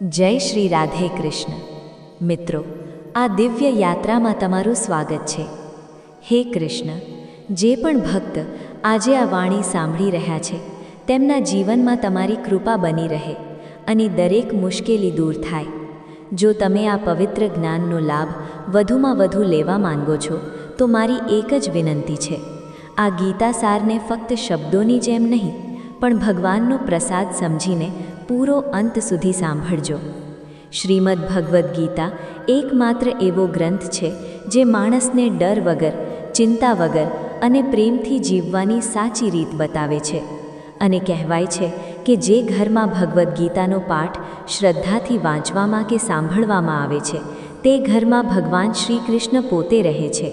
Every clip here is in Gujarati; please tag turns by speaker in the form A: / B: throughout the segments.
A: જય શ્રી રાધે કૃષ્ણ. મિત્રો, આ દિવ્ય યાત્રામાં તમારું સ્વાગત છે. હે કૃષ્ણ, જે પણ ભક્ત આજે આ વાણી સાંભળી રહ્યા છે, તેમના જીવનમાં તમારી કૃપા બની રહે અને દરેક મુશ્કેલી દૂર થાય. જો તમે આ પવિત્ર જ્ઞાનનો લાભ વધુમાં વધુ લેવા માંગો છો, તો મારી એક જ વિનંતી છે. આ ગીતા સારને ફક્ત શબ્દોની જેમ નહીં, પણ ભગવાનનો પ્રસાદ સમજીને પૂરો અંત સુધી સાંભળજો. શ્રીમદ ભગવદ્ ગીતા એકમાત્ર એવો ગ્રંથ છે જે માણસને ડર વગર, ચિંતા વગર અને પ્રેમથી જીવવાની સાચી રીત બતાવે છે. અને કહેવાય છે કે જે ઘરમાં ભગવદ્ ગીતાનો પાઠ શ્રદ્ધાથી વાંચવામાં કે સાંભળવામાં આવે છે, તે ઘરમાં ભગવાન શ્રી કૃષ્ણ પોતે રહે છે.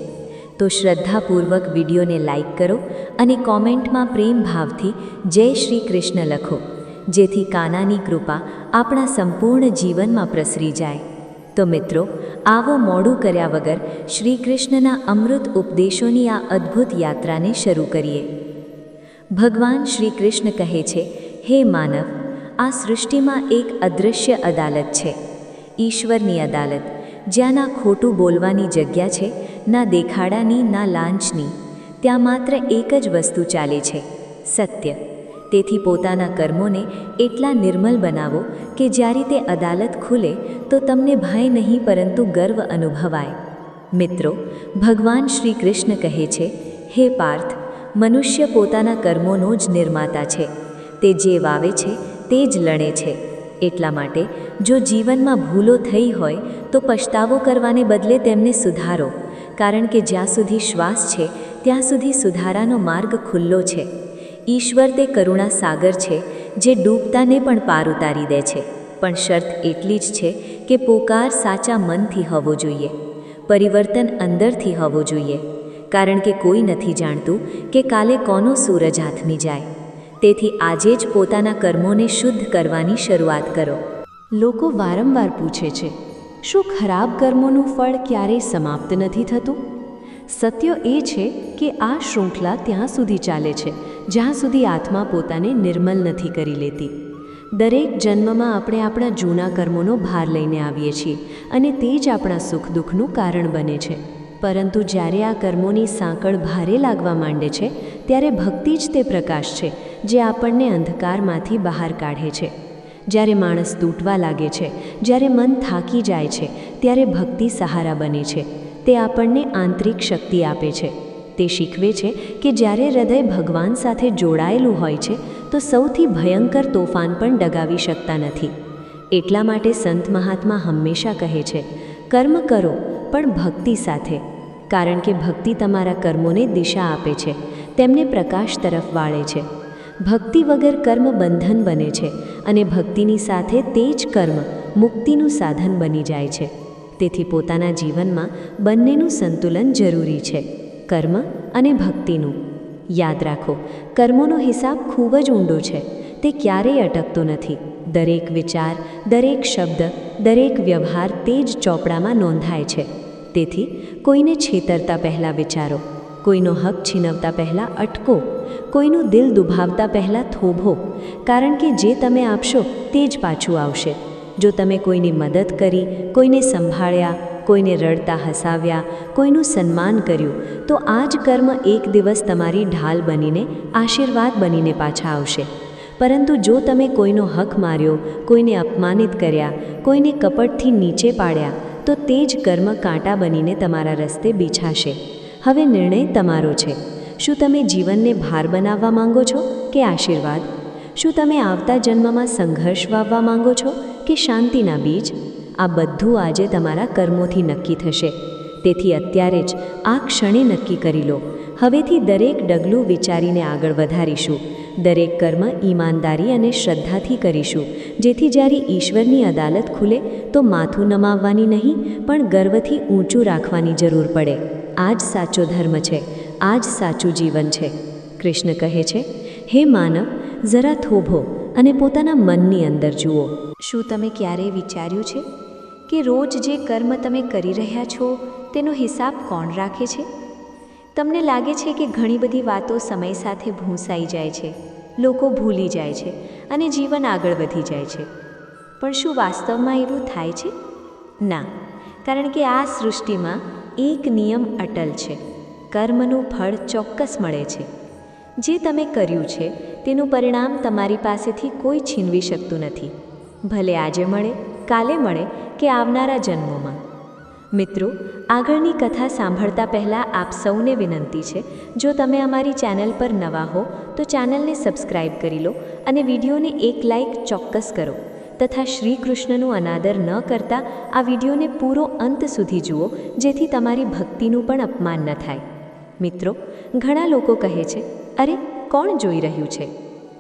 A: તો શ્રદ્ધાપૂર્વક વિડીયોને લાઇક કરો અને કોમેન્ટમાં પ્રેમ ભાવથી જય શ્રી કૃષ્ણ લખો. જેથી કાનાની કૃપા આપણા સંપૂર્ણ જીવનમાં પ્રસરી જાય. તો મિત્રો, આવો મોડું કર્યા વગર શ્રી કૃષ્ણના અમૃત ઉપદેશોની આ અદ્ભુત યાત્રાને શરૂ કરીએ. ભગવાન શ્રી કૃષ્ણ કહે છે, હે માનવ, આ સૃષ્ટિમાં એક અદૃશ્ય અદાલત છે. ઈશ્વરની અદાલત જ્યાં ના ખોટું બોલવાની જગ્યા છે, ના દેખાડાની, ના લાંચની. ત્યાં માત્ર એક જ વસ્તુ ચાલે છે, સત્ય. તેથી પોતાના કર્મોને એટલા નિર્મલ બનાવો કે જ્યારે તે અદાલત ખુલે તો તમને ભય નહીં પરંતુ ગર્વ અનુભવાય. મિત્રો, ભગવાન શ્રી કૃષ્ણ કહે છે, હે પાર્થ, મનુષ્ય પોતાના કર્મોનો જ નિર્માતા છે. તે જે વાવે છે, તે જ લણે છે. એટલા માટે જો જીવનમાં ભૂલો થઈ હોય તો પછતાવો કરવાને બદલે તેમને સુધારો. કારણ કે જ્યાં સુધી શ્વાસ છે, ત્યાં સુધી સુધારાનો માર્ગ ખુલ્લો છે. ઈશ્વર તે કરુણા સાગર છે, જે ડૂબતાને પણ પાર ઉતારી દે છે. પણ શરત એટલી જ છે કે પોકાર સાચા મનથી હોવો જોઈએ, પરિવર્તન અંદરથી હોવો જોઈએ. કારણ કે કોઈ નથી જાણતું કે કાલે કોનો સૂરજ હાથમી જાય. તેથી આજે જ પોતાના કર્મોને શુદ્ધ કરવાની શરૂઆત કરો.
B: લોકો વારંવાર પૂછે છે, શું ખરાબ કર્મોનું ફળ ક્યારેય સમાપ્ત નથી થતું? સત્ય એ છે કે આ શૃંખલા ત્યાં સુધી ચાલે છે, જ્યાં સુધી આત્મા પોતાને નિર્મલ નથી કરી લેતી. દરેક જન્મમાં આપણે આપણા જૂના કર્મોનો ભાર લઈને આવીએ છીએ અને તે જ આપણા સુખ દુઃખનું કારણ બને છે. પરંતુ જ્યારે આ કર્મોની સાંકળ ભારે લાગવા માંડે છે, ત્યારે ભક્તિ જ તે પ્રકાશ છે, જે આપણને અંધકારમાંથી બહાર કાઢે છે. જ્યારે માણસ તૂટવા લાગે છે, જ્યારે મન થાકી જાય છે, ત્યારે ભક્તિ સહારા બને છે. તે આપણને આંતરિક શક્તિ આપે છે. તે શીખવે છે કે જ્યારે હૃદય ભગવાન સાથે જોડાયેલું હોય છે, તો સૌથી ભયંકર તોફાન પણ ડગાવી શકતા નથી. એટલા માટે સંત મહાત્મા હંમેશા કહે છે, કર્મ કરો, પણ ભક્તિ સાથે. કારણ કે ભક્તિ તમારા કર્મોને દિશા આપે છે, તેમને પ્રકાશ તરફ વાળે છે. ભક્તિ વગર કર્મ બંધન બને છે અને ભક્તિની સાથે તે જ કર્મ મુક્તિનું સાધન બની જાય છે. તેથી પોતાના જીવનમાં બંનેનું સંતુલન જરૂરી છે, કર્મ અને ભક્તિનું. યાદ રાખો, કર્મોનો હિસાબ ખૂબ જ ઊંડો છે, તે ક્યારેય અટકતો નથી. દરેક વિચાર, દરેક શબ્દ, દરેક વ્યવહાર તે જ ચોપડામાં નોંધાય છે. તેથી, કોઈને છેતરતા પહેલાં વિચારો, કોઈનો હક છીનવતા પહેલાં અટકો, કોઈનું દિલ દુભાવતા પહેલાં થોભો, કારણ કે જે તમે આપશો તે જ પાછું આવશે. જો તમે કોઈની મદદ કરી, કોઈને સંભાળ્યા, કોઈને રડતા હસાવ્યા, કોઈનું સન્માન કર્યું, તો આ જ કર્મ એક દિવસ તમારી ઢાલ બનીને, આશીર્વાદ બનીને પાછા આવશે. પરંતુ જો તમે કોઈનો હક માર્યો, કોઈને અપમાનિત કર્યા, કોઈને કપટથી નીચે પાડ્યા, તો તે જ કર્મ કાંટા બનીને તમારા રસ્તે બીછાશે. હવે નિર્ણય તમારો છે. શું તમે જીવનને ભાર બનાવવા માંગો છો કે આશીર્વાદ? શું તમે આવતા જન્મમાં સંઘર્ષ વાવવા માંગો છો કે શાંતિના બીજ, આ બધું આજે તમારા કર્મોથી નક્કી થશે. તેથી અત્યારે જ આ ક્ષણે નક્કી કરી લો. હવેથી દરેક ડગલું વિચારીને આગળ વધારીશું. દરેક કર્મ ઈમાનદારી અને શ્રદ્ધાથી કરીશું. જેથી જ્યારે ઈશ્વરની અદાલત ખુલે, તો માથું નમાવવાની નહીં, પણ ગર્વથી ઊંચું રાખવાની જરૂર પડે. આ જ સાચો ધર્મ છે. આ જ સાચું જીવન છે. કૃષ્ણ કહે છે, હે માનવ, જરા થોભો. અને પોતાના મનની અંદર જુઓ. શું તમે ક્યારેય વિચાર્યું છે કે રોજ જે કર્મ તમે કરી રહ્યા છો, તેનો હિસાબ કોણ રાખે છે? તમને લાગે છે કે ઘણી બધી વાતો સમય સાથે ભૂંસાઈ જાય છે, લોકો ભૂલી જાય છે અને જીવન આગળ વધી જાય છે.
A: પણ શું વાસ્તવમાં એવું થાય છે? ના, કારણ કે આ સૃષ્ટિમાં એક નિયમ અટલ છે. કર્મનું ફળ ચોક્કસ મળે છે. જે તમે કર્યું છે, તેનું પરિણામ તમારી પાસેથી કોઈ છીનવી શકતું નથી. ભલે આજે મળે, કાલે મળે કે આવનારા જન્મોમાં. મિત્રો, આગળની કથા સાંભળતા પહેલાં આપ સૌને વિનંતી છે, જો તમે અમારી ચેનલ પર નવા હો, તો ચેનલને સબસ્ક્રાઇબ કરી લો અને વિડીયોને એક લાઇક ચોક્કસ કરો. તથા શ્રી કૃષ્ણનું અનાદર ન કરતા આ વિડીયોને પૂરો અંત સુધી જુઓ, જેથી તમારી ભક્તિનું પણ અપમાન ન થાય. મિત્રો, ઘણા લોકો કહે છે અરે, કોણ જોઈ રહ્યું છે?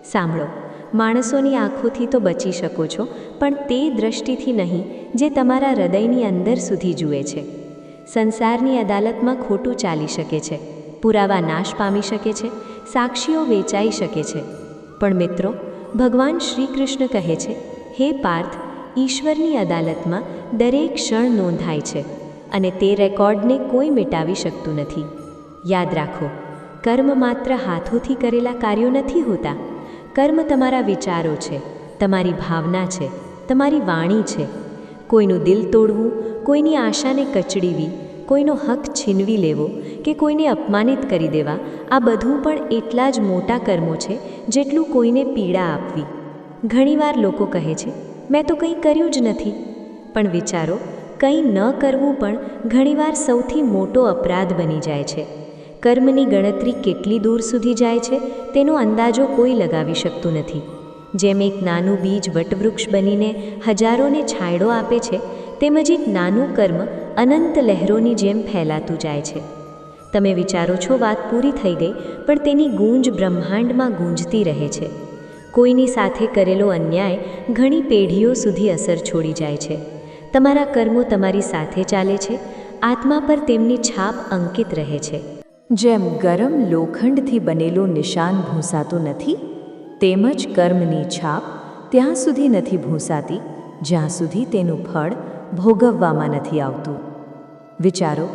A: સાંભળો, માણસોની આંખોથી તો બચી શકો છો, પણ તે દ્રષ્ટિથી નહીં, જે તમારા હૃદયની અંદર સુધી જુએ છે. સંસારની અદાલતમાં ખોટું ચાલી શકે છે, પુરાવા નાશ પામી શકે છે, સાક્ષીઓ વેચાઈ શકે છે. પણ મિત્રો, ભગવાન શ્રી કૃષ્ણ કહે છે, હે પાર્થ, ઈશ્વરની અદાલતમાં દરેક ક્ષણ નોંધાય છે, અને તે રેકોર્ડને કોઈ મિટાવી શકતું નથી. યાદ રાખો કર્મ માત્ર હાથોથી કરેલા કાર્યો નથી હોતા. કર્મ તમારા વિચારો છે, તમારી ભાવના છે, તમારી વાણી છે. કોઈનું દિલ તોડવું, કોઈની આશાને કચડીવી, કોઈનો હક છીનવી લેવો કે કોઈને અપમાનિત કરી દેવા, આ બધું પણ એટલા જ મોટા કર્મો છે જેટલું કોઈને પીડા આપવી. ઘણીવાર લોકો કહે છે, મેં તો કંઈ કર્યું જ નથી. પણ વિચારો, કંઈ ન કરવું પણ ઘણીવાર સૌથી મોટો અપરાધ બની જાય છે. કર્મની ગણતરી કેટલી દૂર સુધી જાય છે તેનો અંદાજો કોઈ લગાવી શકતું નથી. જેમ એક નાનું બીજ વટવૃક્ષ બનીને હજારોને છાંયડો આપે છે, તેમજ એક નાનું કર્મ અનંત લહેરોની જેમ ફેલાતું જાય છે. તમે વિચારો છો વાત પૂરી થઈ ગઈ, પણ તેની ગૂંજ બ્રહ્માંડમાં ગૂંજતી રહે છે. કોઈની સાથે કરેલો અન્યાય ઘણી પેઢીઓ સુધી અસર છોડી જાય છે. તમારા કર્મો તમારી સાથે ચાલે છે, આત્મા પર તેમની છાપ અંકિત રહે છે.
B: જેમ ગરમ લોખંડથી બનેલું નિશાન ભૂંસાતું નથી, તેમજ કર્મની છાપ ત્યાં સુધી નથી ભૂંસાતી, જ્યાં સુધી તેનું ફળ ભોગવવામાં નથી આવતું. વિચારો,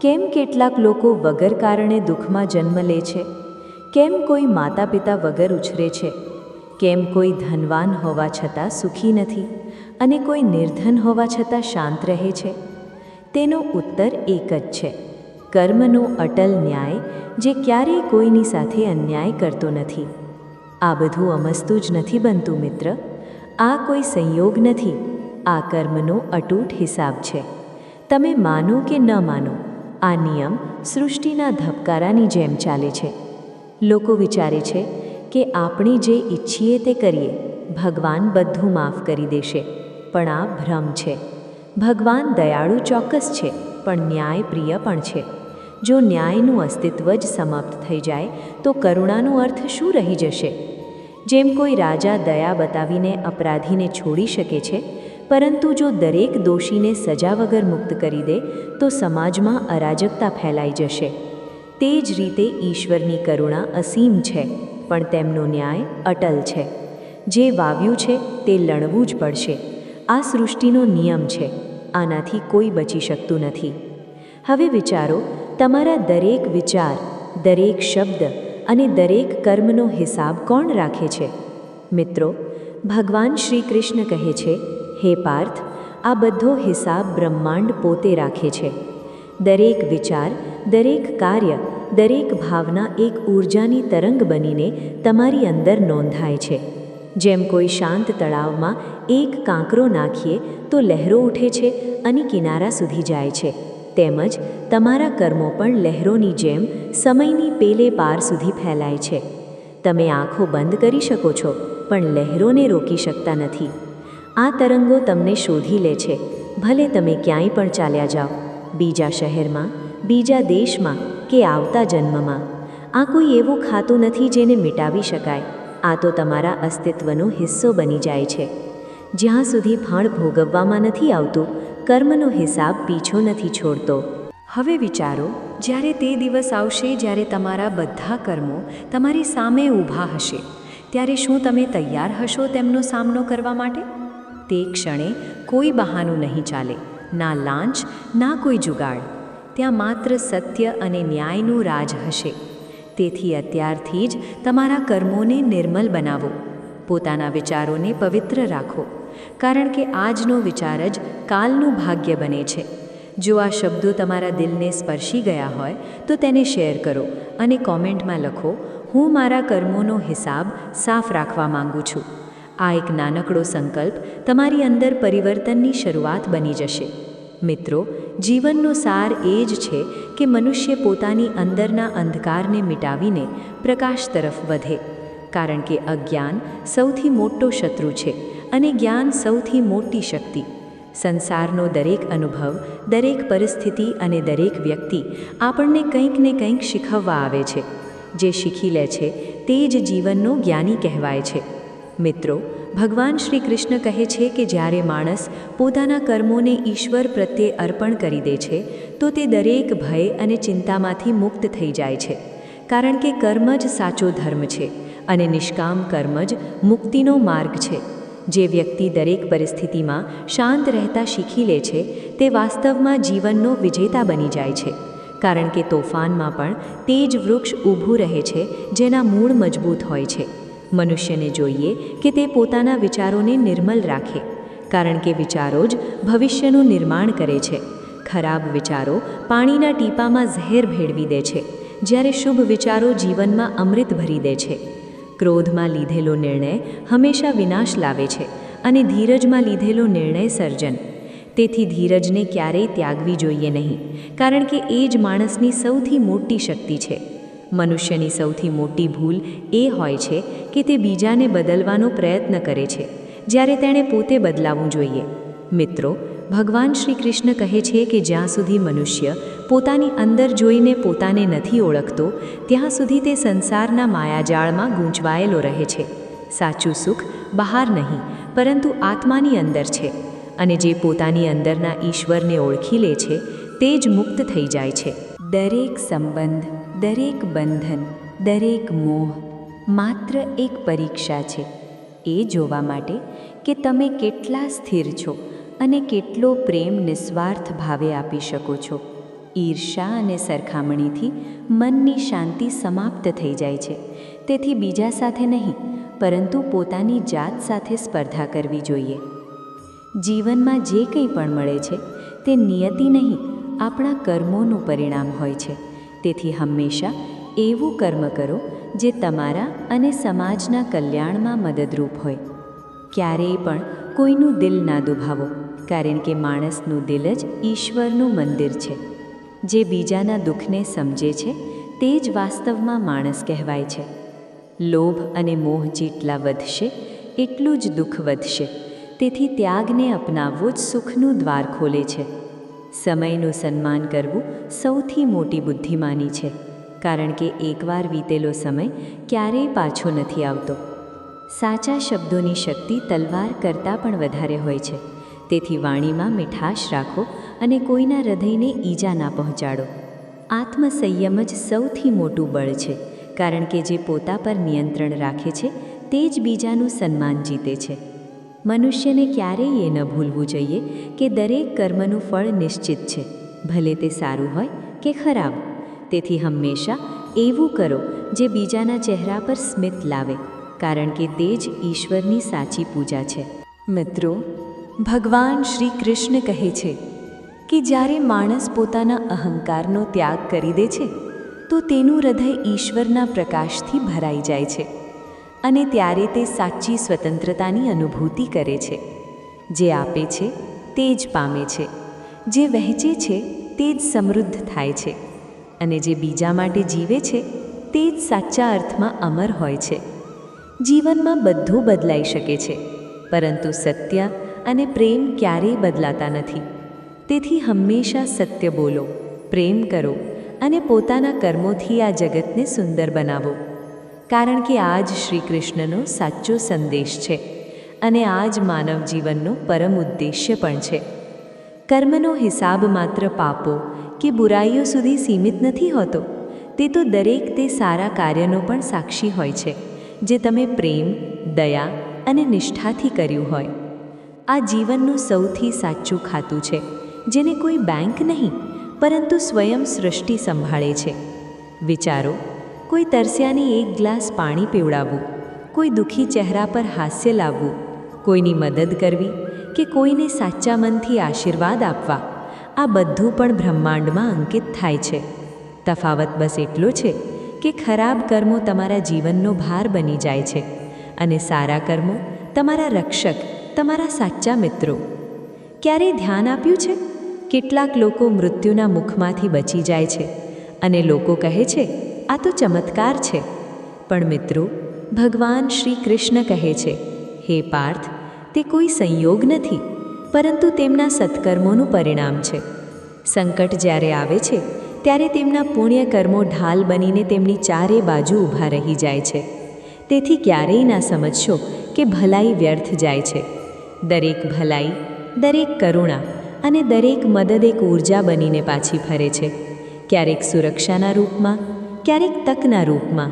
B: કેમ કેટલાક લોકો વગર કારણે દુઃખમાં જન્મ લે છે? કેમ કોઈ માતા પિતા વગર ઉછરે છે? કેમ કોઈ ધનવાન હોવા છતાં સુખી નથી અને કોઈ નિર્ધન હોવા છતાં શાંત રહે છે? તેનો ઉત્તર એક જ છે. કર્મનો અટલ ન્યાય જે ક્યારેય કોઈની સાથે અન્યાય કરતો નથી. આ બધું અમસ્તું જ નથી બનતું, મિત્ર. આ કોઈ સંયોગ નથી. આ કર્મનો અટૂટ હિસાબ છે. તમે માનો કે ન માનો, આ નિયમ સૃષ્ટિના ધબકારાની જેમ ચાલે છે. લોકો વિચારે છે કે આપણે જે ઈચ્છીએ તે કરીએ, ભગવાન બધું માફ કરી દેશે. પણ આ ભ્રમ છે. ભગવાન દયાળુ ચોક્કસ છે, પણ ન્યાયપ્રિય પણ છે. જો ન્યાયનું અસ્તિત્વ જ સમાપ્ત થઈ જાય, તો કરુણાનો અર્થ શું રહી જશે? જેમ કોઈ રાજા દયા બતાવીને અપરાધીને છોડી શકે છે, પરંતુ જો દરેક દોષીને સજા વગર મુક્ત કરી દે, તો સમાજમાં અરાજકતા ફેલાઈ જશે. તે જ રીતે ઈશ્વરની કરુણા અસીમ છે, પણ તેમનો ન્યાય અટલ છે. જે વાવ્યું છે, તે લણવું જ પડશે. આ સૃષ્ટિનો નિયમ છે, આનાથી કોઈ બચી શકતું નથી. હવે વિચારો તમારા દરેક વિચાર, દરેક શબ્દ અને દરેક કર્મનો હિસાબ કોણ રાખે છે? મિત્રો, ભગવાન શ્રી કૃષ્ણ કહે છે, હે પાર્થ, આ બધો હિસાબ બ્રહ્માંડ પોતે રાખે છે. દરેક વિચાર, દરેક કાર્ય, દરેક ભાવના એક ઊર્જાની તરંગ બનીને તમારી અંદર નોંધાય છે. જેમ કોઈ શાંત તળાવમાં એક કાંકરો નાખીએ તો લહેરો ઉઠે છે અને કિનારા સુધી જાય છે. તેમજ તમારા કર્મો પણ લહેરોની જેમ સમયની પેલે પાર સુધી ફેલાય છે. તમે આંખો બંધ કરી શકો છો, પણ લહેરોને રોકી શકતા નથી. આ તરંગો તમને શોધી લે છે, ભલે તમે ક્યાંય પણ ચાલ્યા જાઓ, બીજા શહેરમાં, બીજા દેશમાં કે આવતા જન્મમાં. આ કોઈ એવું ખાતું નથી જેને મિટાવી શકાય. આ તો તમારા અસ્તિત્વનો હિસ્સો બની જાય છે. જ્યાં સુધી ફળ ભોગવવામાં નથી આવતું કર્મનો હિસાબ પીછો નથી છોડતો. હવે વિચારો, જ્યારે તે દિવસ આવશે જ્યારે તમારા બધા કર્મો તમારી સામે ઊભા હશે, ત્યારે શું તમે તૈયાર હશો તેમનો સામનો કરવા માટે? તે ક્ષણે કોઈ બહાનું નહીં ચાલે, ના લાંચ, ના કોઈ જુગાડ. ત્યાં માત્ર સત્ય અને ન્યાયનું રાજ હશે. તેથી અત્યારથી જ તમારા કર્મોને નિર્મલ બનાવો. પોતાના વિચારોને પવિત્ર રાખો. કારણ કે આજનો વિચાર જ કાલનું ભાગ્ય બને છે. જો આ શબ્દો તમારા દિલને સ્પર્શી ગયા હોય, તો તેને શેર કરો અને કોમેન્ટમાં લખો, હું મારા કર્મોનો હિસાબ સાફ રાખવા માંગુ છું. આ એક નાનકડો સંકલ્પ તમારી અંદર પરિવર્તનની શરૂઆત બની જશે. મિત્રો, જીવનનો સાર એ જ છે કે મનુષ્ય પોતાની અંદરના અંધકારને મિટાવીને પ્રકાશ તરફ વધે. કારણ કે અજ્ઞાન સૌથી મોટો શત્રુ છે. અને જ્ઞાન સૌથી મોટી શક્તિ. સંસારનો દરેક અનુભવ, દરેક પરિસ્થિતિ અને દરેક વ્યક્તિ આપણને કંઈક ને કંઈક શીખવવા આવે છે. જે શીખી લે છે તે જ જીવનનો જ્ઞાની કહેવાય છે. મિત્રો, ભગવાન શ્રી કૃષ્ણ કહે છે કે જ્યારે માણસ પોતાના કર્મોને ઈશ્વર પ્રત્યે અર્પણ કરી દે છે, તો તે દરેક ભય અને ચિંતામાંથી મુક્ત થઈ જાય છે. કારણ કે કર્મ જ સાચો ધર્મ છે અને નિષ્કામ કર્મ જ મુક્તિનો માર્ગ છે. જે વ્યક્તિ દરેક પરિસ્થિતિમાં શાંત રહેતા શીખી લે છે, તે વાસ્તવમાં જીવનનો વિજેતા બની જાય છે. કારણ કે તોફાનમાં પણ તે જ વૃક્ષ ઊભું રહે છે, જેના મૂળ મજબૂત હોય છે. મનુષ્યને જોઈએ કે તે પોતાના વિચારોને નિર્મલ રાખે, કારણ કે વિચારો જ ભવિષ્યનું નિર્માણ કરે છે. ખરાબ વિચારો પાણીના ટીપામાં ઝેર ભેળવી દે છે, જ્યારે શુભ વિચારો જીવનમાં અમૃત ભરી દે છે. ક્રોધમાં લીધેલો નિર્ણય હંમેશા વિનાશ લાવે છે અને ધીરજમાં લીધેલો નિર્ણય સર્જન. તેથી ધીરજને ક્યારેય ત્યાગવી જોઈએ નહીં, કારણ કે એ જ માણસની સૌથી મોટી શક્તિ છે. મનુષ્યની સૌથી મોટી ભૂલ એ હોય છે કે તે બીજાને બદલવાનો પ્રયત્ન કરે છે, જ્યારે તેણે પોતે બદલાવવું જોઈએ. મિત્રો ભગવાન શ્રી કૃષ્ણ કહે છે કે જ્યાં સુધી મનુષ્ય પોતાની અંદર જોઈને પોતાને નથી ઓળખતો, ત્યાં સુધી તે સંસારના માયાજાળમાં ગૂંચવાયેલો રહે છે. સાચું સુખ બહાર નહીં, પરંતુ આત્માની અંદર છે અને જે પોતાની અંદરના ઈશ્વરને ઓળખી લે છે, તે જ મુક્ત થઈ જાય છે.
A: દરેક સંબંધ, દરેક બંધન, દરેક મોહ માત્ર એક પરીક્ષા છે. એ જોવા માટે કે તમે કેટલા સ્થિર છો અને કેટલો પ્રેમ નિસ્વાર્થ ભાવે આપી શકો છો. ઈર્ષા અને સરખામણીથી મનની શાંતિ સમાપ્ત થઈ જાય છે. તેથી બીજા સાથે નહીં, પરંતુ પોતાની જાત સાથે સ્પર્ધા કરવી જોઈએ. જીવનમાં જે કંઈ પણ મળે છે, તે નિયતિ નહીં, આપણા કર્મોનું પરિણામ હોય છે. તેથી હંમેશા એવું કર્મ કરો, જે તમારા અને સમાજના કલ્યાણમાં મદદરૂપ હોય. ક્યારેય પણ કોઈનું દિલ ના દુભાવો. કારણ કે માણસનું દિલ જ ઈશ્વરનું મંદિર છે. જે બીજાના દુઃખને સમજે છે, તે જ વાસ્તવમાં માણસ કહેવાય છે. લોભ અને મોહ જેટલા વધશે, એટલું જ દુઃખ વધશે. તેથી ત્યાગને અપનાવવો જ સુખનું દ્વાર ખોલે છે. સમયનું સન્માન કરવું સૌથી મોટી બુદ્ધિમાની છે, કારણ કે એકવાર વીતેલો સમય ક્યારેય પાછો નથી આવતો. સાચા શબ્દોની શક્તિ તલવાર કરતાં પણ વધારે હોય છે. તેથી વાણીમાં મીઠાશ રાખો અને કોઈના હૃદયને ઈજા ના પહોંચાડો. આત્મસંયમ જ સૌથી મોટું બળ છે, કારણ કે જે પોતા પર નિયંત્રણ રાખે છે, તે જ બીજાનું સન્માન જીતે છે. મનુષ્યને ક્યારેય એ ન ભૂલવું જોઈએ કે દરેક કર્મનું ફળ નિશ્ચિત છે, ભલે તે સારું હોય કે ખરાબ. તેથી હંમેશા એવું કરો જે બીજાના ચહેરા પર સ્મિત લાવે, કારણ કે તે જ ઈશ્વરની સાચી પૂજા છે. મિત્રો ભગવાન શ્રી કૃષ્ણ કહે છે કે જ્યારે માણસ પોતાના અહંકારનો ત્યાગ કરી દે છે, તો તેનું હૃદય ઈશ્વરના પ્રકાશથી ભરાઈ જાય છે અને ત્યારે તે સાચી સ્વતંત્રતાની અનુભૂતિ કરે છે. જે આપે છે, તે જ પામે છે. જે વહેંચે છે, તે જ સમૃદ્ધ થાય છે. અને જે બીજા માટે જીવે છે, તે જ સાચા અર્થમાં અમર હોય છે. જીવનમાં બધું બદલાઈ શકે છે, પરંતુ સત્ય અને પ્રેમ ક્યારેય બદલાતા નથી. તેથી હંમેશા સત્ય બોલો, પ્રેમ કરો અને પોતાના કર્મોથી આ જગતને સુંદર બનાવો. કારણ કે આ જ શ્રી કૃષ્ણનો સાચો સંદેશ છે અને આ જ માનવ જીવનનો પરમ ઉદ્દેશ્ય પણ છે. કર્મનો હિસાબ માત્ર પાપો કે બુરાઈઓ સુધી સીમિત નથી હોતો, તે તો દરેક તે સારા કાર્યનો પણ સાક્ષી હોય છે, જે તમે પ્રેમ, દયા અને નિષ્ઠાથી કર્યું હોય. આ જીવનનું સૌથી સાચું ખાતું છે, જેને કોઈ બેંક નહીં, પરંતુ સ્વયં સૃષ્ટિ સંભાળે છે. વિચારો, કોઈ તરસ્યાને એક ગ્લાસ પાણી પીવડાવવું, કોઈ દુઃખી ચહેરા પર હાસ્ય લાવવું,
B: કોઈની મદદ કરવી કે કોઈને સાચા મનથી આશીર્વાદ આપવા, આ બધું પણ બ્રહ્માંડમાં અંકિત થાય છે. તફાવત બસ એટલો છે કે ખરાબ કર્મો તમારા જીવનનો ભાર બની જાય છે અને સારા કર્મો તમારા રક્ષક તમારા સાચા મિત્રો. ક્યારેય ધ્યાન આપ્યું છે? કેટલાક લોકો મૃત્યુના મુખમાંથી બચી જાય છે અને લોકો કહે છે, આ તો ચમત્કાર છે. પણ મિત્રો, ભગવાન શ્રી કૃષ્ણ કહે છે, હે પાર્થ, તે કોઈ સંયોગ નથી, પરંતુ તેમના સત્કર્મોનું પરિણામ છે. સંકટ જ્યારે આવે છે, ત્યારે તેમના પુણ્ય કર્મો ઢાલ બનીને તેમની ચારે બાજુ ઊભા રહી જાય છે. તેથી ક્યારેય ના સમજશો કે ભલાઈ વ્યર્થ જાય છે. દરેક ભલાઈ, દરેક કરુણા અને દરેક મદદ એક ઊર્જા બનીને પાછી ફરે છે. ક્યારેક સુરક્ષાના રૂપમાં, ક્યારેક તકના રૂપમાં,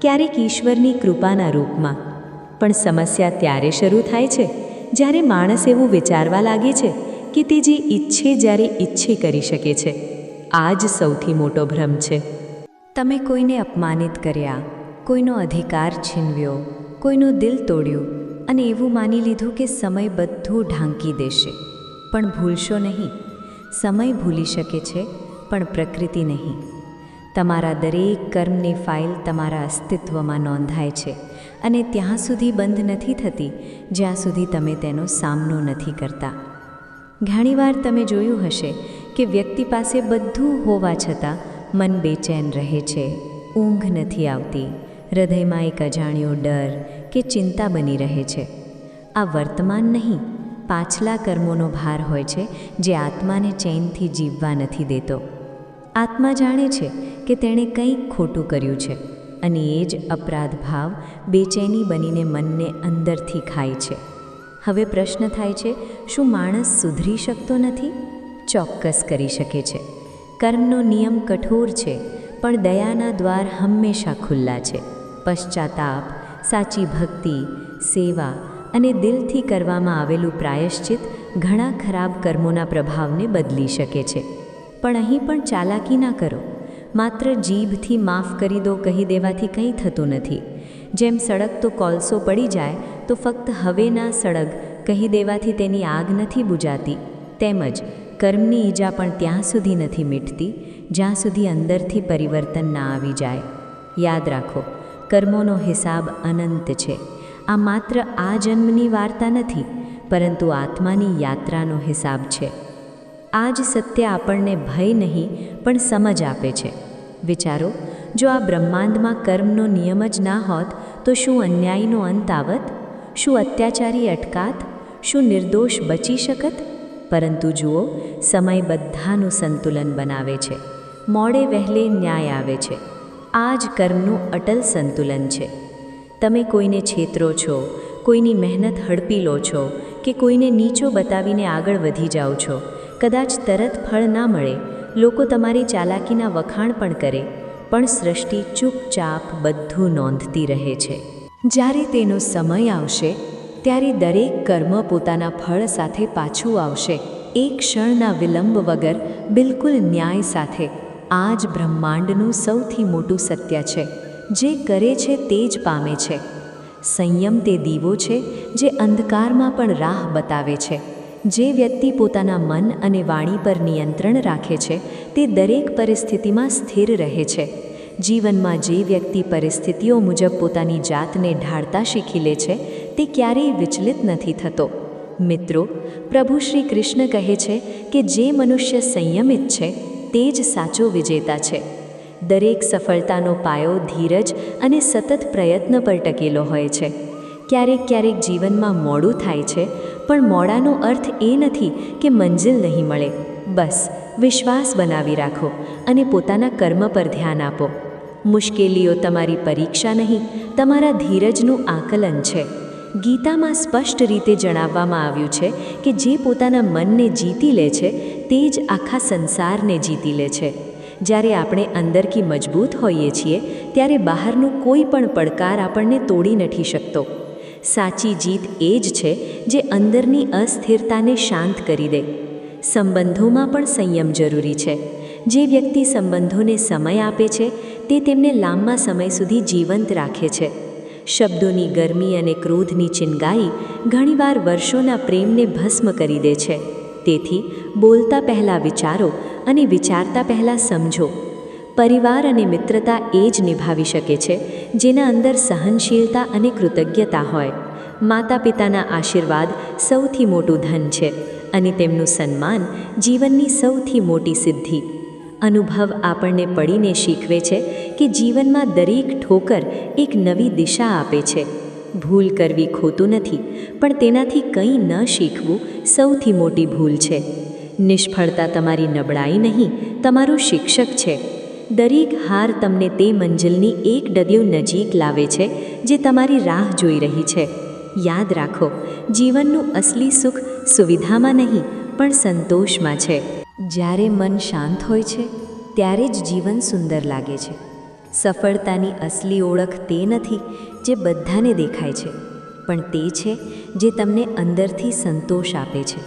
B: ક્યારેક ઈશ્વરની કૃપાના રૂપમાં. પણ સમસ્યા ત્યારે શરૂ થાય છે જ્યારે માણસ એવું વિચારવા લાગે છે કે તે જે ઈચ્છે જ્યારે ઈચ્છે કરી શકે છે. આ જ સૌથી મોટો ભ્રમ છે.
A: તમે કોઈને અપમાનિત કર્યા, કોઈનો અધિકાર છીનવ્યો, કોઈનું દિલ તોડ્યું અને એવું માની લીધું કે સમય બધું ઢાંકી દેશે. પણ ભૂલશો નહીં. સમય ભૂલી શકે છે, પણ પ્રકૃતિ નહીં. તમારા દરેક કર્મની ફાઇલ તમારા અસ્તિત્વમાં નોંધાય છે અને ત્યાં સુધી બંધ નથી થતી, જ્યાં સુધી તમે તેનો સામનો નથી કરતા. ઘણીવાર તમે જોયું હશે કે વ્યક્તિ પાસે બધું હોવા છતાં મન બેચેન રહે છે, ઊંઘ નથી આવતી, હૃદયમાં એક અજાણ્યો ડર કે ચિંતા બની રહે છે. આ વર્તમાન નહીં, પાછલા કર્મોનો ભાર હોય છે જે આત્માને ચેનથી જીવવા નથી દેતો. આત્મા જાણે છે કે તેણે કંઈક ખોટું કર્યું છે અને એ જ અપરાધ ભાવ બેચેની બનીને મનને અંદરથી ખાય છે. હવે પ્રશ્ન થાય છે, શું માણસ સુધરી શકતો નથી? ચોક્કસ કરી શકે છે. કર્મનો નિયમ કઠોર છે, પણ દયાના દ્વાર હંમેશા ખુલ્લા છે. પશ્ચાતાપ સાચી ભક્તિ, સેવા અને દિલથી કરવામાં આવેલું પ્રાયશ્ચિત ઘણા ખરાબ કર્મોના પ્રભાવને બદલી શકે છે. પણ અહીં પણ ચાલાકી ના કરો. માત્ર જીભથી માફ કરી દો, કહી દેવાથી કંઈ થતું નથી. જેમ સડક તો કોલસો પડી જાય, તો ફક્ત હવેના સળગ, કહી દેવાથી તેની આગ નથી બુજાતી. તેમજ કર્મની ઈજા પણ ત્યાં સુધી નથી મીટતી, જ્યાં સુધી અંદરથી પરિવર્તન ના આવી જાય. યાદ રાખો કર્મોનો હિસાબ અનંત છે. આ માત્ર આ જન્મની વાર્તા નથી, પરંતુ આત્માની યાત્રાનો હિસાબ છે. આ જ સત્ય આપણને ભય નહીં, પણ સમજ આપે છે. વિચારો, જો આ બ્રહ્માંડમાં કર્મનો નિયમ જ ના હોત, તો શું અન્યાયનો અંત આવત? શું અત્યાચારી અટકાત? શું નિર્દોષ બચી શકત? પરંતુ જુઓ, સમય બધાનું સંતુલન બનાવે છે. મોડે વહેલે ન્યાય આવે છે. આ જ કર્મનું અટલ સંતુલન છે. તમે કોઈને છેતરો છો, કોઈની મહેનત હડપી લો છો કે કોઈને નીચો બતાવીને આગળ વધી જાઓ છો. કદાચ તરત ફળ ના મળે, લોકો તમારી ચાલાકીના વખાણ પણ કરે, પણ સૃષ્ટિ ચૂપચાપ બધું નોંધતી રહે છે. જ્યારે તેનો સમય આવશે, ત્યારે દરેક કર્મ પોતાના ફળ સાથે પાછું આવશે. એક ક્ષણના વિલંબ વગર બિલકુલ ન્યાય સાથે આ જ બ્રહ્માંડનું સૌથી મોટું સત્ય છે. જે કરે છે તે જ પામે છે. સંયમ તે દીવો છે, જે અંધકારમાં પણ રાહ બતાવે છે. જે વ્યક્તિ પોતાના મન અને વાણી પર નિયંત્રણ રાખે છે, તે દરેક પરિસ્થિતિમાં સ્થિર રહે છે. જીવનમાં જે વ્યક્તિ પરિસ્થિતિઓ મુજબ પોતાની જાતને ઢાળતા શીખી લે છે, તે ક્યારેય વિચલિત નથી થતો. મિત્રો, પ્રભુ શ્રી કૃષ્ણ કહે છે કે જે મનુષ્ય સંયમિત છે તે જ સાચો વિજેતા છે. દરેક સફળતાનો પાયો ધીરજ અને સતત પ્રયત્ન પર ટકેલો હોય છે. ક્યારેક ક્યારેક જીવનમાં મોડું થાય છે, પણ મોડાનો અર્થ એ નથી કે મંજિલ નહીં મળે. બસ, વિશ્વાસ બનાવી રાખો અને પોતાના કર્મ પર ધ્યાન આપો. મુશ્કેલીઓ તમારી પરીક્ષા નહીં, તમારા ધીરજનું આકલન છે. ગીતામાં સ્પષ્ટ રીતે જણાવવામાં આવ્યું છે કે જે પોતાના મનને જીતી લે છે, તે જ આખા સંસારને જીતી લે છે. જ્યારે આપણે અંદરથી મજબૂત હોઈએ છીએ, ત્યારે બહારનું કોઈ પણ પડકાર આપણને તોડી નથી શકતો. સાચી જીત એ જ છે જે અંદરની અસ્થિરતાને શાંત કરી દે. સંબંધોમાં પણ સંયમ જરૂરી છે. જે વ્યક્તિ સંબંધોને સમય આપે છે, તે તેમને લાંબા સમય સુધી જીવંત રાખે છે. શબ્દોની ગરમી અને ક્રોધની ચિનગાઈ ઘણીવાર વર્ષોના પ્રેમને ભસ્મ કરી દે છે. તેથી બોલતા પહેલાં વિચારો અને વિચારતા પહેલાં સમજો. પરિવાર અને મિત્રતા એ જ નિભાવી શકે છે, જેના અંદર સહનશીલતા અને કૃતજ્ઞતા હોય. માતા પિતાના આશીર્વાદ સૌથી મોટું ધન છે અને તેમનું સન્માન જીવનની સૌથી મોટી સિદ્ધિ. અનુભવ આપણને પડીને શીખવે છે કે જીવનમાં દરેક ઠોકર એક નવી દિશા આપે છે. ભૂલ કરવી ખોટું નથી, પણ તેનાથી કંઈ ન શીખવું સૌથી મોટી ભૂલ છે. નિષ્ફળતા તમારી નબળાઈ નહીં, તમારું શિક્ષક છે. દરેક હાર તમને તે મંજિલની એક ડદીઓ નજીક લાવે છે, જે તમારી રાહ જોઈ રહી છે. યાદ રાખો, જીવનનું અસલી સુખ સુવિધામાં નહીં, પણ સંતોષમાં છે. જ્યારે મન શાંત હોય છે, ત્યારે જ જીવન સુંદર લાગે છે. સફળતાની અસલી ઓળખ તે નથી જે બધાને દેખાય છે, પણ તે છે જે તમને અંદરથી સંતોષ આપે છે.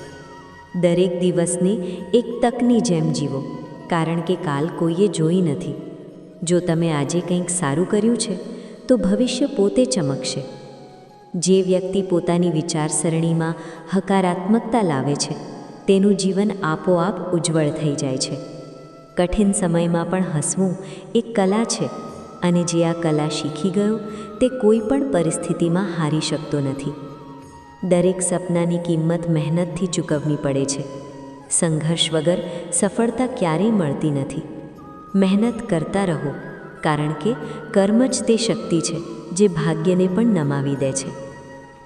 A: દરેક દિવસને એક તકની જેમ જીવો, કારણ કે કાલ કોઈએ જોઈ નથી. જો તમે આજે કંઈક સારું કર્યું છે, તો ભવિષ્ય પોતે ચમકશે. જે વ્યક્તિ પોતાની વિચારસરણીમાં હકારાત્મકતા લાવે છે તેનું જીવન આપોઆપ ઉજ્જવળ થઈ જાય છે. કઠિન સમયમાં પણ હસવું એ કલા છે અને જે આ કલા શીખી ગયો તે કોઈ પણ પરિસ્થિતિમાં હારી શકતો નથી. દરેક સપનાની કિંમત મહેનતથી ચૂકવવી પડે છે. સંઘર્ષ વગર સફળતા ક્યારેય મળતી નથી. મહેનત કરતા રહો, કારણ કે કર્મ જ તે શક્તિ છે જે ભાગ્યને પણ નમાવી દે છે.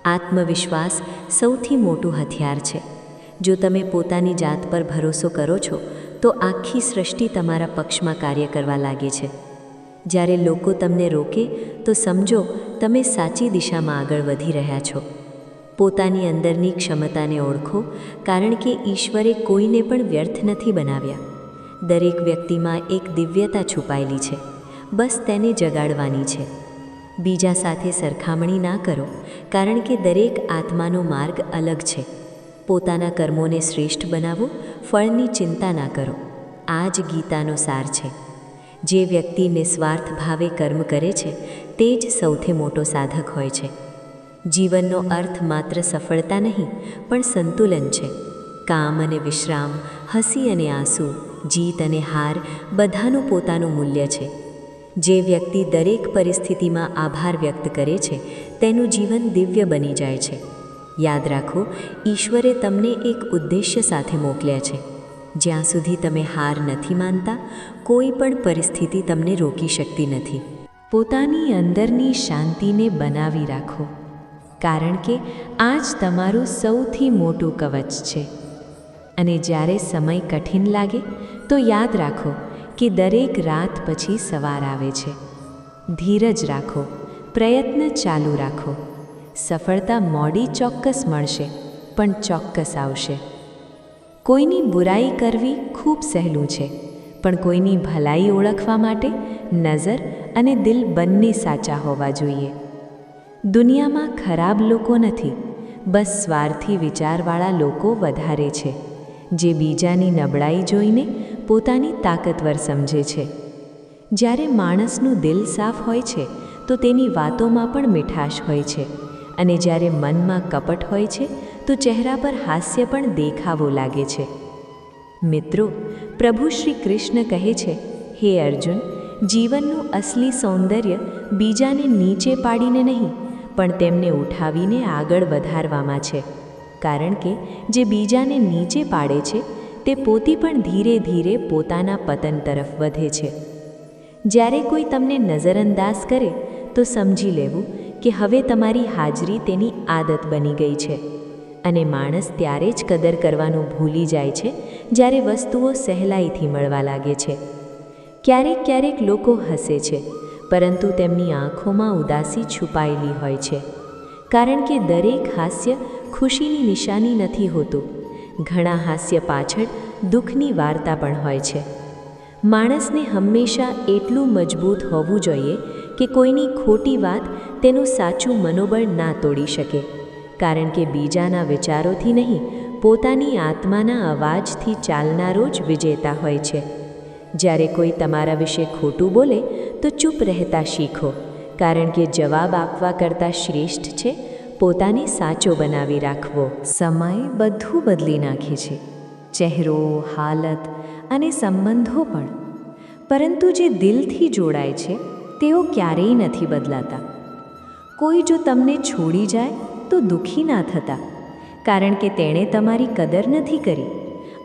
A: આત્મવિશ્વાસ સૌથી મોટું હથિયાર છે. જો તમે પોતાની જાત પર ભરોસો કરો છો, તો આખી સૃષ્ટિ તમારા પક્ષમાં કાર્ય કરવા લાગે છે. જ્યારે લોકો તમને રોકે, તો સમજો, તમે સાચી દિશામાં આગળ વધી રહ્યા છો. પોતાની અંદરની ક્ષમતાને ઓળખો, કારણ કે ઈશ્વરે કોઈને પણ વ્યર્થ નથી બનાવ્યા. દરેક વ્યક્તિમાં એક દિવ્યતા છુપાયેલી છે. બસ તેને જગાડવાની છે. બીજા સાથે સરખામણી ના કરો, કારણ કે દરેક આત્માનો માર્ગ અલગ છે. પોતાના કર્મોને શ્રેષ્ઠ બનાવો, ફળની ચિંતા ના કરો. આ જ ગીતાનો સાર છે. જે વ્યક્તિ નિસ્વાર્થ ભાવે કર્મ કરે છે, તે જ સૌથી મોટો સાધક હોય છે. જીવનનો અર્થ માત્ર સફળતા નહીં, પણ સંતુલન છે. કામ અને વિશ્રામ, હસી અને આંસુ, જીત અને હાર બધાનું પોતાનું મૂલ્ય છે. જે વ્યક્તિ દરેક પરિસ્થિતિમાં આભાર વ્યક્ત કરે છે, તેનું જીવન દિવ્ય બની જાય છે. યાદ રાખો, ઈશ્વરે તમને એક ઉદ્દેશ્ય સાથે મોકલ્યા છે. જ્યાં સુધી તમે હાર નથી માનતા, કોઈ પણ પરિસ્થિતિ તમને રોકી શકતી નથી.
B: પોતાની અંદરની શાંતિને બનાવી રાખો. કારણ કે આ જ તમારું સૌથી મોટું કવચ છે. અને જ્યારે સમય કઠિન લાગે, તો યાદ રાખો કે દરેક રાત પછી સવાર આવે છે. ધીરજ રાખો, પ્રયત્ન ચાલુ રાખો. સફળતા મોડી ચોક્કસ મળશે, પણ ચોક્કસ આવશે. કોઈની બુરાઈ કરવી ખૂબ સહેલું છે, પણ કોઈની ભલાઈ ઓળખવા માટે નજર અને દિલ બંને સાચા હોવા જોઈએ. દુનિયામાં ખરાબ લોકો નથી, બસ સ્વાર્થી વિચારવાળા લોકો વધારે છે, જે બીજાની નબળાઈ જોઈને પોતાની તાકતવર સમજે છે. જ્યારે માણસનું દિલ સાફ હોય છે, તો તેની વાતોમાં પણ મીઠાશ હોય છે. અને જ્યારે મનમાં કપટ હોય છે, તો ચહેરા પર હાસ્ય પણ દેખાવો લાગે છે. મિત્રો, પ્રભુ શ્રી કૃષ્ણ કહે છે, હે અર્જુન, જીવનનું અસલી સૌંદર્ય બીજાને નીચે પાડીને નહીં, પણ તેમને ઉઠાવીને આગળ વધારવામાં છે. કારણ કે જે બીજાને નીચે પાડે છે, તે પોતે પણ ધીરે ધીરે પોતાના પતન તરફ વધે છે. જ્યારે કોઈ તમને નજરઅંદાજ કરે, તો સમજી લેવું કે હવે તમારી હાજરી તેની આદત બની ગઈ છે. અને માણસ ત્યારે જ કદર કરવાનું ભૂલી જાય છે, જ્યારે વસ્તુઓ સહેલાઈથી મળવા લાગે છે. ક્યારેક ક્યારેક લોકો હસે છે, પરંતુ તેમની આંખોમાં ઉદાસી છુપાયેલી હોય છે. કારણ કે દરેક હાસ્ય ખુશીની નિશાની નથી હોતું. ઘણા હાસ્ય પાછળ દુઃખની વાર્તા પણ હોય છે. માણસને હંમેશા એટલું મજબૂત હોવું જોઈએ કે કોઈની ખોટી વાત તેનું સાચું મનોબળ ના તોડી શકે. કારણ કે બીજાના વિચારોથી નહીં, પોતાની આત્માના અવાજથી ચાલનારો જ વિજેતા હોય છે. જ્યારે કોઈ તમારા વિશે ખોટું બોલે, તો ચૂપ રહેતા શીખો. કારણ કે જવાબ આપવા કરતાં શ્રેષ્ઠ છે, પોતાને સાચો બનાવી રાખવો.
A: સમય બધું બદલી નાખે છે. ચહેરો, હાલત અને સંબંધો પણ. પરંતુ જે દિલથી જોડાય છે તેઓ ક્યારેય નથી બદલાતા. કોઈ જો તમને છોડી જાય, તો દુઃખી ના થતા, કારણ કે તેણે તમારી કદર નથી કરી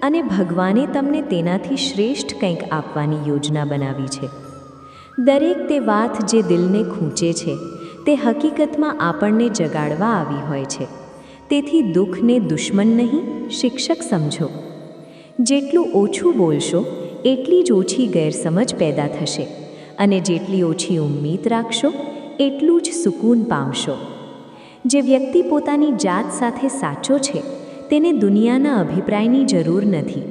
A: અને ભગવાને તમને તેનાથી શ્રેષ્ઠ કંઈક આપવાની યોજના બનાવી છે. દરેક તે વાત જે દિલને ખૂંચે છે, તે હકીકતમાં આપણને જગાડવા આવી હોય છે. તેથી દુઃખને દુશ્મન નહીં, શિક્ષક સમજો. જેટલું ઓછું બોલશો, એટલી જ ઓછી ગેરસમજ પેદા થશે. અને જેટલી ઓછી ઉમ્મીદ રાખશો, એટલું જ સુકૂન પામશો. જે વ્યક્તિ પોતાની જાત સાથે સાચો છે, તેને દુનિયાના અભિપ્રાયની જરૂર નથી.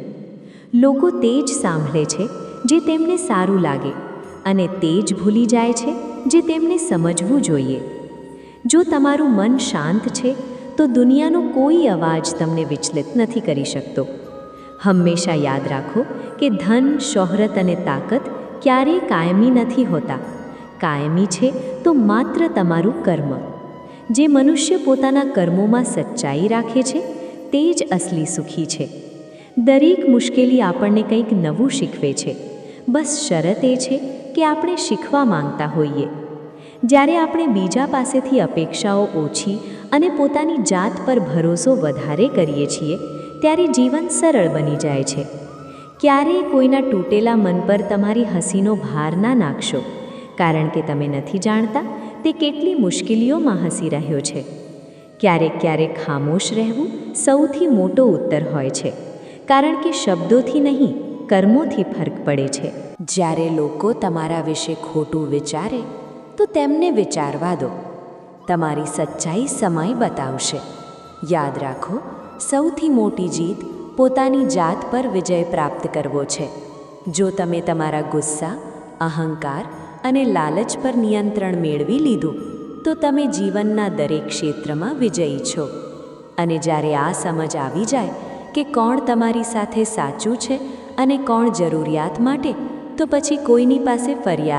A: લોકો તે જ સાંભળે છે, જે તેમને સારું લાગે, અને તે જ ભૂલી જાય છે, જે તેમને સમજવું જોઈએ. જો તમારું મન શાંત છે, તો દુનિયાનો કોઈ અવાજ તમને વિચલિત નથી કરી શકતો. હંમેશા યાદ રાખો કે ધન, શોહરત અને તાકાત ક્યારેય કાયમી નથી હોતા. કાયમી છે તો માત્ર તમારું કર્મ. જે મનુષ્ય પોતાના કર્મોમાં સચ્ચાઈ રાખે છે, તે જ અસલી સુખી છે. દરેક મુશ્કેલી આપણને કંઈક નવું શીખવે છે. બસ શરત એ છે કે આપણે શીખવા માંગતા હોઈએ. જ્યારે આપણે બીજા પાસેથી અપેક્ષાઓ ઓછી અને પોતાની જાત પર ભરોસો વધારે કરીએ છીએ, ત્યારે જીવન સરળ બની જાય છે. ક્યારેય કોઈના તૂટેલા મન પર તમારી હસીનો ભાર ના નાખશો, કારણ કે તમે નથી જાણતા તે કેટલી મુશ્કેલીઓમાં હસી રહ્યો છે. ક્યારેક ક્યારેક ખામોશ રહેવું સૌથી મોટો ઉત્તર હોય છે, કારણ કે શબ્દોથી નહીં, કર્મોથી ફરક પડે છે.
B: જ્યારે લોકો તમારા વિશે ખોટું વિચારે, તો તેમને વિચારવા દો. તમારી સચ્ચાઈ સમય બતાવશે. યાદ રાખો, સૌથી મોટી જીત પોતાની જાત પર વિજય પ્રાપ્ત કરવો છે. જો તમે તમારા ગુસ્સા, અહંકાર અને લાલચ પર નિયંત્રણ મેળવી લીધું, તો તમે જીવનના દરેક ક્ષેત્રમાં વિજયી છો. અને જ્યારે આ સમજ આવી જાય કે કોણ તમારી સાથે સાચું છે અને કોણ જરૂરિયાત માટે, તો પછી કોઈની પાસે ફરિયાદ